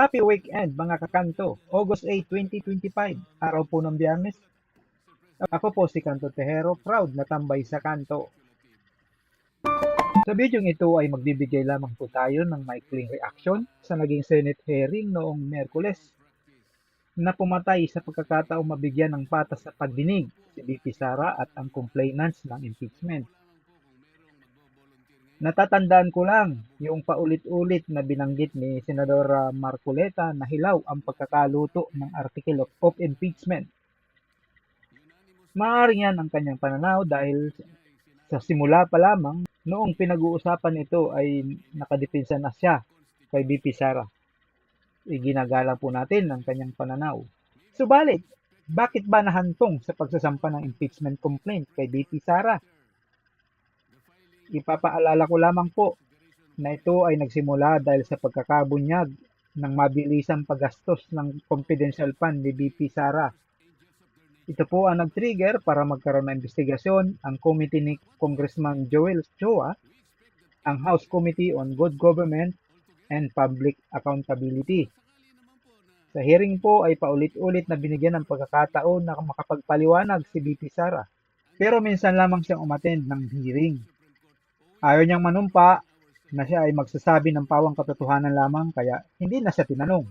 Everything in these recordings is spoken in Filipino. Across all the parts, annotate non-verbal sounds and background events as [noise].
Happy weekend mga kakanto. August 8, 2025. Araw po ng biyernes. Ako po si Kanto Tejero, proud na tambay sa kanto. Sa video ito ay magbibigay lamang po tayo ng maikling reaction sa naging Senate hearing noong Merkules na pumatay sa pagkakataong mabigyan ng patas sa pagdinig si BP Sara at ang complainants ng impeachment. Natatandaan ko lang yung paulit-ulit na binanggit ni Senadora Marcoleta na hilaw ang pagkakaluto ng Article of, of Impeachment. Maaaring yan ang kanyang pananaw dahil sa simula pa lamang noong pinag-uusapan ito ay nakadepensa na siya kay BP Sara. Iginagalang po natin ang kanyang pananaw. Subalit, bakit ba nahantong sa pagsasampa ng impeachment complaint kay BP Sara? Ipapaalala ko lamang po na ito ay nagsimula dahil sa pagkakabunyag ng mabilisang paggastos ng confidential fund ni BP Sara. Ito po ang nag-trigger para magkaroon ng investigasyon ang committee ni Congressman Joel Choa, ang House Committee on Good Government and Public Accountability. Sa hearing po ay paulit-ulit na binigyan ng pagkakataon na makapagpaliwanag si BP Sara. Pero minsan lamang siyang umattend ng hearing. Ayaw niyang manumpa na siya ay magsasabi ng pawang katotohanan lamang kaya hindi na siya tinanong.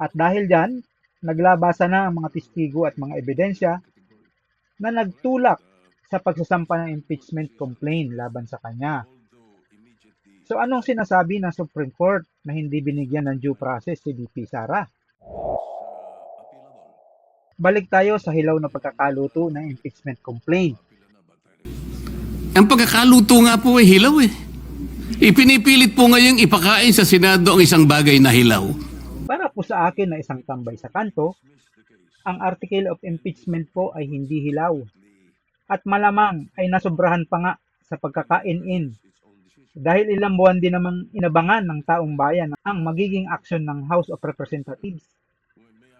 At dahil dyan, naglabasa na ang mga testigo at mga ebidensya na nagtulak sa pagsasampa ng impeachment complaint laban sa kanya. So anong sinasabi ng Supreme Court na hindi binigyan ng due process si BP Sara? Balik tayo sa hilaw na pagkakaluto ng impeachment complaint. Ang pagkakaluto nga po ay hilaw eh. Ipinipilit po ngayong ipakain sa Senado ang isang bagay na hilaw. Para po sa akin na isang tambay sa kanto, ang article of impeachment po ay hindi hilaw. At malamang ay nasobrahan pa nga sa pagkakain-in. Dahil ilang buwan din namang inabangan ng taong bayan ang magiging action ng House of Representatives.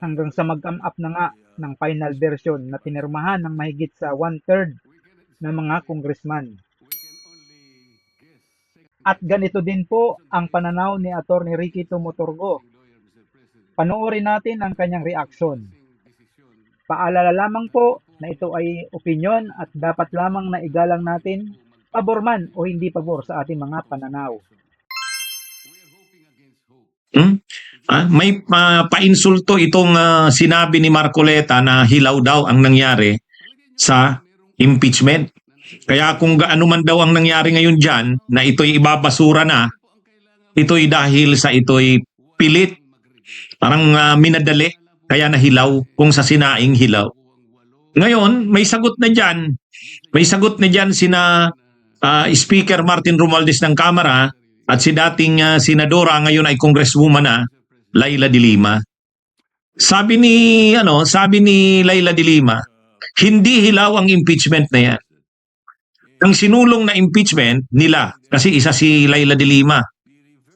Hanggang sa mag-come up na nga ng final version na pinirmahan ng mahigit sa one-third ng mga congressman. At ganito din po ang pananaw ni Atty. Ricky Tumuturgo Panoorin natin ang kanyang reaksyon. Paalala lamang po na ito ay opinion at dapat lamang na igalang natin pabor man o hindi pabor sa ating mga pananaw. Hmm? Ah, may pa, painsulto itong ah, sinabi ni Marcoleta na hilaw daw ang nangyari sa impeachment. Kaya kung gaano man daw ang nangyari ngayon dyan, na ito'y ibabasura na, ito'y dahil sa ito'y pilit, parang ah, minadali, kaya nahilaw kung sa sinaing hilaw. Ngayon, may sagot na dyan. May sagot na dyan sina ah, Speaker Martin Romualdez ng Kamara at si dating ah, senadora ngayon ay congresswoman na Laila de Lima. Sabi ni ano, sabi ni Laila de Lima, hindi hilaw ang impeachment na yan. Ang sinulong na impeachment nila, kasi isa si Laila de Lima,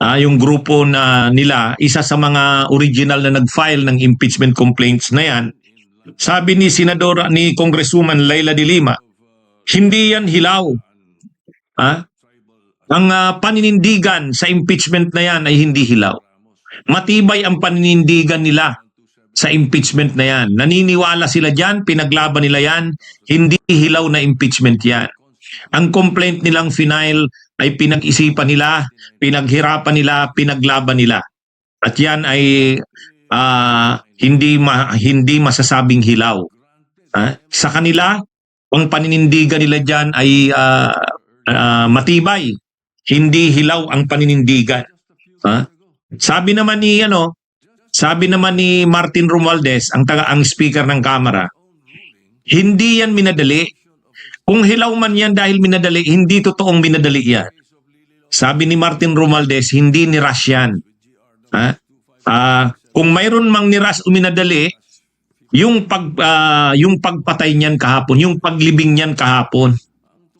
ah, yung grupo na nila, isa sa mga original na nag-file ng impeachment complaints na yan, sabi ni Senadora, ni Congresswoman Laila de Lima, hindi yan hilaw. Ha? Ang ah, paninindigan sa impeachment na yan ay hindi hilaw. Matibay ang paninindigan nila sa impeachment na yan. Naniniwala sila dyan, pinaglaban nila yan, hindi hilaw na impeachment yan. Ang complaint nilang final ay pinag-isipan nila, pinaghirapan nila, pinaglaban nila. At yan ay ah, hindi ma- hindi masasabing hilaw. Ha? Sa kanila, ang paninindigan nila diyan ay ah, ah, matibay. Hindi hilaw ang paninindigan. Ha? Sabi naman ni ano, sabi naman ni Martin Romualdez, ang taga ang speaker ng Kamara, hindi yan minadali. Kung hilaw man yan dahil minadali, hindi totoong minadali yan. Sabi ni Martin Romualdez, hindi ni Rush yan. Ha? Ah, kung mayroon mang niras o minadali, yung pag ah, yung pagpatay niyan kahapon, yung paglibing niyan kahapon,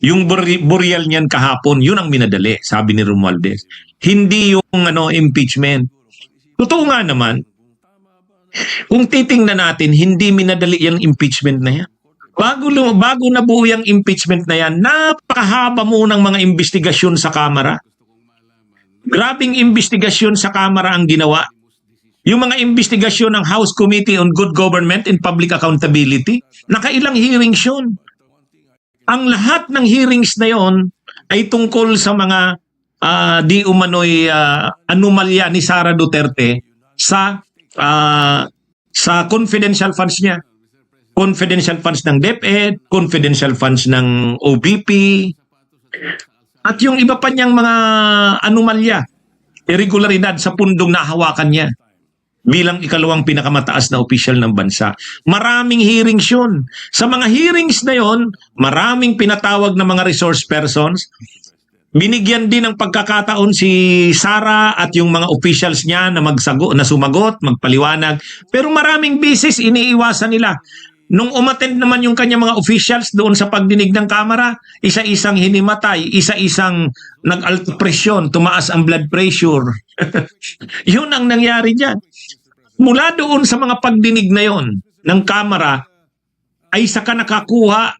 yung buri- burial niyan kahapon, yun ang minadali, sabi ni Romualdez. Hindi yung ano impeachment. Totoo nga naman. Kung titingnan natin, hindi minadali yung impeachment na yan. Bago, bago nabuo yung impeachment na yan, napakahaba mo ng mga investigasyon sa Kamara. Grabing investigasyon sa Kamara ang ginawa. Yung mga investigasyon ng House Committee on Good Government and Public Accountability, nakailang hearings yun. Ang lahat ng hearings na yon ay tungkol sa mga ah, di umano'y ah, anomalya ni Sara Duterte sa ah, sa confidential funds niya. Confidential funds ng DepEd, confidential funds ng OBP, at yung iba pa niyang mga anomalya, irregularidad sa pundong nahawakan niya bilang ikalawang pinakamataas na opisyal ng bansa. Maraming hearings yun. Sa mga hearings na yon, maraming pinatawag na mga resource persons. Binigyan din ng pagkakataon si Sara at yung mga officials niya na magsago, na sumagot, magpaliwanag. Pero maraming bisis iniiwasan nila. Nung umattend naman yung kanya mga officials doon sa pagdinig ng kamera, isa-isang hinimatay, isa-isang nag-alto presyon, tumaas ang blood pressure. [laughs] yun ang nangyari dyan. Mula doon sa mga pagdinig na yon ng kamera, ay saka nakakuha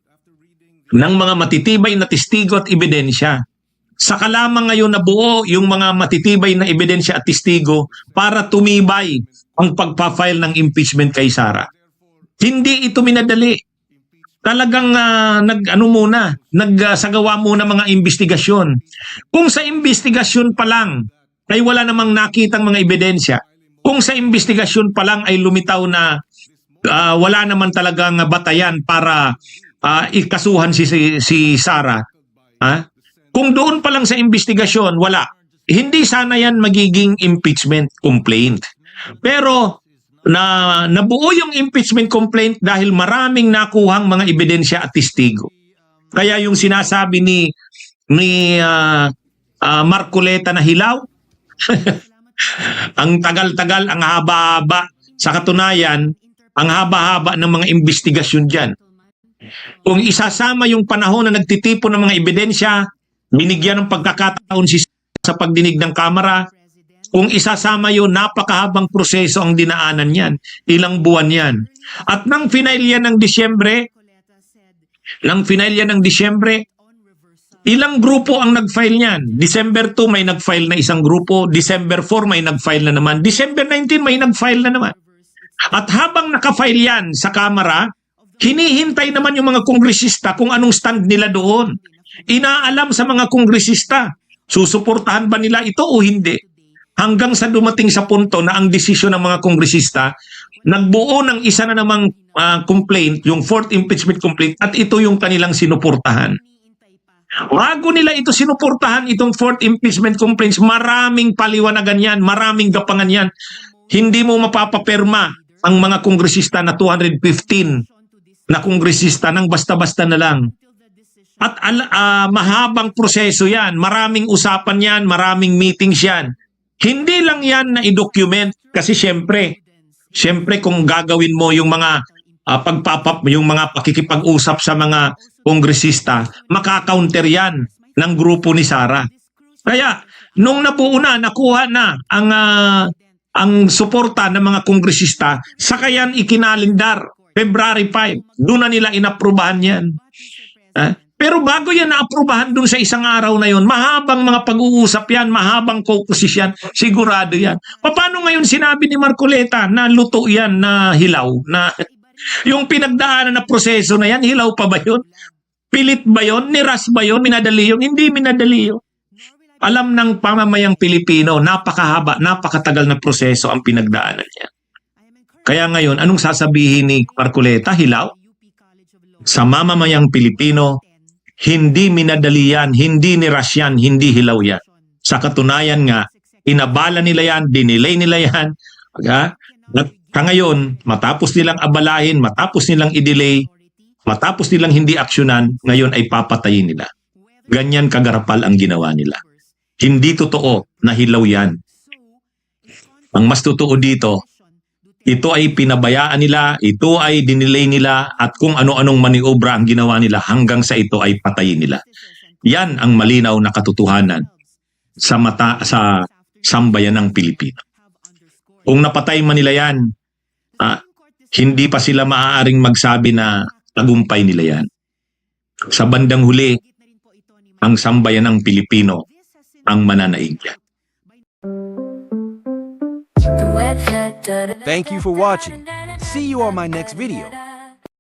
ng mga matitibay na testigo at ebidensya. Saka lamang ngayon nabuo yung mga matitibay na ebidensya at testigo para tumibay ang pagpa-file ng impeachment kay Sara. Hindi ito minadali. Talagang ah, nag ano muna, nagsagawa muna mga investigasyon. Kung sa investigasyon pa lang ay wala namang nakitang mga ebidensya, kung sa investigasyon pa lang ay lumitaw na ah, wala naman talagang batayan para ah, ikasuhan si si, si Sara, ha? Kung doon pa lang sa investigasyon wala, hindi sana yan magiging impeachment complaint. Pero na nabuo yung impeachment complaint dahil maraming nakuhang mga ebidensya at testigo. Kaya yung sinasabi ni ni ah, ah, Marcoleta na hilaw, [laughs] ang tagal-tagal, ang haba-haba. Sa katunayan, ang haba-haba ng mga investigasyon dyan. Kung isasama yung panahon na nagtitipon ng mga ebidensya, binigyan ng pagkakataon si sa pagdinig ng kamera, kung isasama yun, napakahabang proseso ang dinaanan yan. Ilang buwan yan. At nang final yan ng Disyembre, nang final yan ng Disyembre, ilang grupo ang nag-file niyan? December 2 may nag-file na isang grupo, December 4 may nag-file na naman, December 19 may nag-file na naman. At habang naka-file yan sa Kamara, hinihintay naman yung mga kongresista kung anong stand nila doon. Inaalam sa mga kongresista, susuportahan ba nila ito o hindi? Hanggang sa dumating sa punto na ang desisyon ng mga kongresista, nagbuo ng isa na namang ah, complaint, yung fourth impeachment complaint, at ito yung kanilang sinuportahan. Bago nila ito sinuportahan, itong fourth impeachment complaints, maraming paliwanagan yan, maraming gapangan yan. Hindi mo mapapapirma ang mga kongresista na 215 na kongresista ng basta-basta na lang. At ah, mahabang proseso yan, maraming usapan yan, maraming meetings yan. Hindi lang yan na i-document kasi syempre, syempre kung gagawin mo yung mga ah, pagpapap, yung mga pakikipag-usap sa mga kongresista, makaka-counter yan ng grupo ni Sara. Kaya, nung nabuo na, nakuha na ang ah, ang suporta ng mga kongresista, saka yan ikinalindar. February 5, doon na nila inaprubahan yan. Ah, Pero bago yan naaprubahan doon sa isang araw na yon, mahabang mga pag-uusap yan, mahabang caucuses yan, sigurado yan. Paano ngayon sinabi ni Marcoleta na luto yan, na hilaw, na [laughs] yung pinagdaanan na proseso na yan, hilaw pa ba yun? Pilit ba yun? Niras ba yun? Minadali yun? Hindi minadali yun. Alam ng pamamayang Pilipino, napakahaba, napakatagal na proseso ang pinagdaanan niya. Kaya ngayon, anong sasabihin ni Marcoleta? Hilaw? Sa mamamayang Pilipino, hindi minadali yan, hindi niras yan, hindi hilaw yan. Sa katunayan nga, inabala nila yan, dinilay nila yan. Ha? At ngayon, matapos nilang abalahin, matapos nilang i-delay, matapos nilang hindi aksyonan, ngayon ay papatayin nila. Ganyan kagarapal ang ginawa nila. Hindi totoo na hilaw yan. Ang mas totoo dito, ito ay pinabayaan nila, ito ay dinilay nila, at kung ano-anong maniobra ang ginawa nila hanggang sa ito ay patayin nila. Yan ang malinaw na katotohanan sa mata sa sambayan ng Pilipino. Kung napatay man nila yan, ah, hindi pa sila maaaring magsabi na tagumpay nila yan. Sa bandang huli, ang sambayan ng Pilipino ang mananaig yan. Thank you for watching. See you on my next video.